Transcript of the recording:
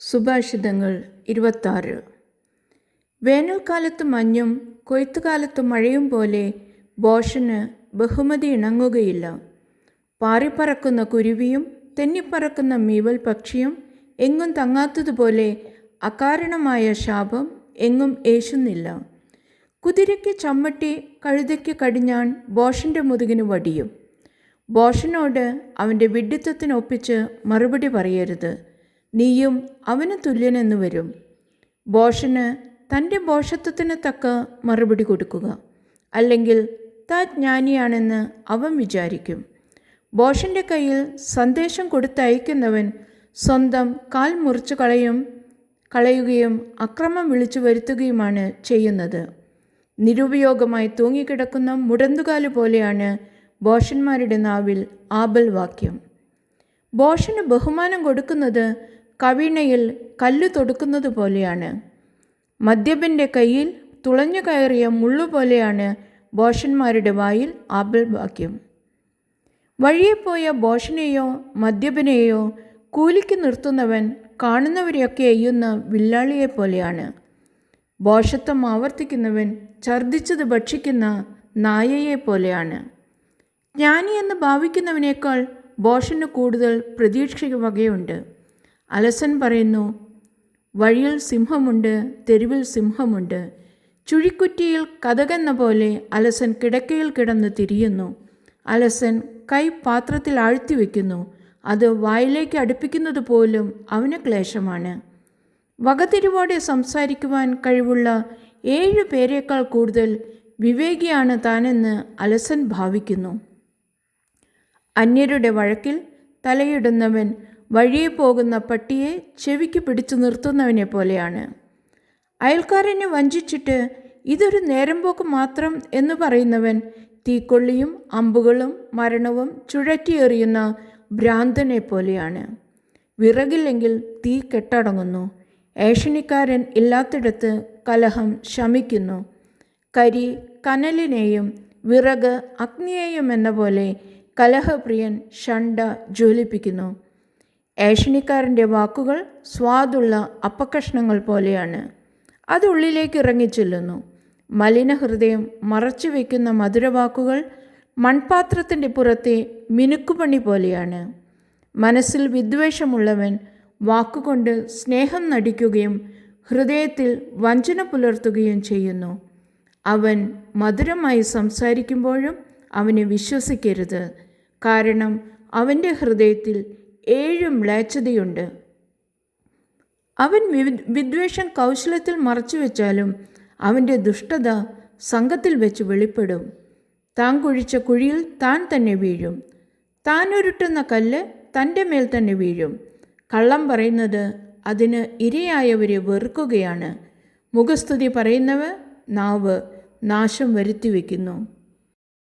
സുഭാഷിതങ്ങൾ ഇരുപത്താറ്. വേനൽക്കാലത്ത് മഞ്ഞും കൊയ്ത്തുകാലത്ത് മഴയും പോലെ ബോഷന് ബഹുമതി ഇണങ്ങുകയില്ല. പാറിപ്പറക്കുന്ന കുരുവിയും തെന്നിപ്പറക്കുന്ന മീവൽ പക്ഷിയും എങ്ങും തങ്ങാത്തതുപോലെ അകാരണമായ ശാപം എങ്ങും ഏശുന്നില്ല. കുതിരയ്ക്ക് ചമ്മട്ടി കഴുതയ്ക്ക് കടിഞ്ഞാൻ ബോഷന്റെ മുതുകിന് വടിയും. ബോഷനോട് അവന്റെ വിഡ്ഢിത്തത്തിനൊപ്പിച്ച് മറുപടി പറയരുത്. നീയും അവന് തുല്യനെന്ന് വരും. ബോഷന് തന്റെ ബോഷത്വത്തിന് തക്ക മറുപടി കൊടുക്കുക. അല്ലെങ്കിൽ താ ജ്ഞാനിയാണെന്ന് അവൻ വിചാരിക്കും. ബോഷന്റെ കയ്യിൽ സന്ദേശം കൊടുത്തയക്കുന്നവൻ സ്വന്തം കാൽ മുറിച്ചു കളയും കളയുകയും അക്രമം വിളിച്ചു വരുത്തുകയുമാണ് ചെയ്യുന്നത്. നിരുപയോഗമായി തൂങ്ങിക്കിടക്കുന്ന മുടന്തുകാൽ പോലെയാണ് ബോഷന്മാരുടെ നാവിൽ ആബൽ വാക്യം ബോഷന് ബഹുമാനം കൊടുക്കുന്നത് കവിണയിൽ കല്ല് തൊടുക്കുന്നത് പോലെയാണ്. മദ്യപന്റെ കയ്യിൽ തുളഞ്ഞു കയറിയ മുള്ളുപോലെയാണ് ബോഷന്മാരുടെ വായിൽ ആബൽ വാക്യം. വഴിയെപ്പോയ ബോഷനെയോ മദ്യപനെയോ കൂലിക്ക് നിർത്തുന്നവൻ കാണുന്നവരെയൊക്കെ എയ്യുന്ന വില്ലാളിയെ പോലെയാണ്. ബോഷത്വം ആവർത്തിക്കുന്നവൻ ഛർദ്ദിച്ചത് ഭക്ഷിക്കുന്ന നായയെ പോലെയാണ്. ജ്ഞാനി എന്ന് ഭാവിക്കുന്നവനേക്കാൾ ബോഷന് കൂടുതൽ പ്രതീക്ഷ വകയുണ്ട്. അലസൻ പറയുന്നു വഴിയിൽ സിംഹമുണ്ട് തെരുവിൽ സിംഹമുണ്ട്. ചുഴിക്കുറ്റിയിൽ കഥകെന്ന പോലെ അലസൻ കിടക്കയിൽ കിടന്ന് തിരിയുന്നു. അലസൻ കൈ പാത്രത്തിൽ ആഴ്ത്തിവെക്കുന്നു അത് വായിലേക്ക് അടുപ്പിക്കുന്നത് പോലും അവന് ക്ലേശമാണ്. വകതിരിവോടെ സംസാരിക്കുവാൻ കഴിവുള്ള ഏഴ് പേരേക്കാൾ കൂടുതൽ വിവേകിയാണ് താനെന്ന് അലസൻ ഭാവിക്കുന്നു. അന്യരുടെ വഴക്കിൽ തലയിടുന്നവൻ വഴിയെ പോകുന്ന പട്ടിയെ ചെവിക്ക് പിടിച്ചു നിർത്തുന്നവനെ പോലെയാണ്. അയൽക്കാരനെ വഞ്ചിച്ചിട്ട് ഇതൊരു നേരം പോക്ക് മാത്രം എന്ന് പറയുന്നവൻ തീക്കൊള്ളിയും അമ്പുകളും മരണവും ചുഴറ്റിയെറിയുന്ന ഭ്രാന്തനെ പോലെയാണ്. വിറകില്ലെങ്കിൽ തീ കെട്ടടങ്ങുന്നു. ഏഷണിക്കാരൻ ഇല്ലാത്തിടത്ത് കലഹം ശമിക്കുന്നു. കരി കനലിനെയും വിറക് അഗ്നിയെയും എന്ന പോലെ കലഹപ്രിയൻ ഷണ്ട ജ്വലിപ്പിക്കുന്നു. ഏഷണിക്കാരന്റെ വാക്കുകൾ സ്വാദുള്ള അപ്പക്കഷ്ണങ്ങൾ പോലെയാണ്. അത് ഉള്ളിലേക്ക് ഇറങ്ങിച്ചെല്ലുന്നു. മലിനഹൃദയം മറച്ചു വയ്ക്കുന്ന മധുരവാക്കുകൾ മൺപാത്രത്തിന്റെ പുറത്തെ മിനുക്കുപണി പോലെയാണ്. മനസ്സിൽ വിദ്വേഷമുള്ളവൻ വാക്കുകൊണ്ട് സ്നേഹം നടിക്കുകയും ഹൃദയത്തിൽ വഞ്ചന പുലർത്തുകയും ചെയ്യുന്നു. അവൻ മധുരമായി സംസാരിക്കുമ്പോഴും അവനെ വിശ്വസിക്കരുത്. കാരണം അവന്റെ ഹൃദയത്തിൽ ഏഴ് മ്ലേച്ഛതയുണ്ട്. അവൻ വിദ്വേഷം കൗശലത്തിൽ മറച്ചു വെച്ചാലും അവന്റെ ദുഷ്ടത സംഘത്തിൽ വെച്ച് വെളിപ്പെടും. താൻ കുഴിച്ച കുഴിയിൽ താൻ തന്നെ വീഴും. താൻ ഉരുട്ടുന്ന കല്ല് തന്റെ മേൽ തന്നെ വീഴും. കള്ളം പറയുന്നത് അതിന് ഇരയായവരെ വെറുക്കുകയാണ്. മുഖസ്തുതി പറയുന്നവ നാവ് നാശം വരുത്തി വയ്ക്കുന്നു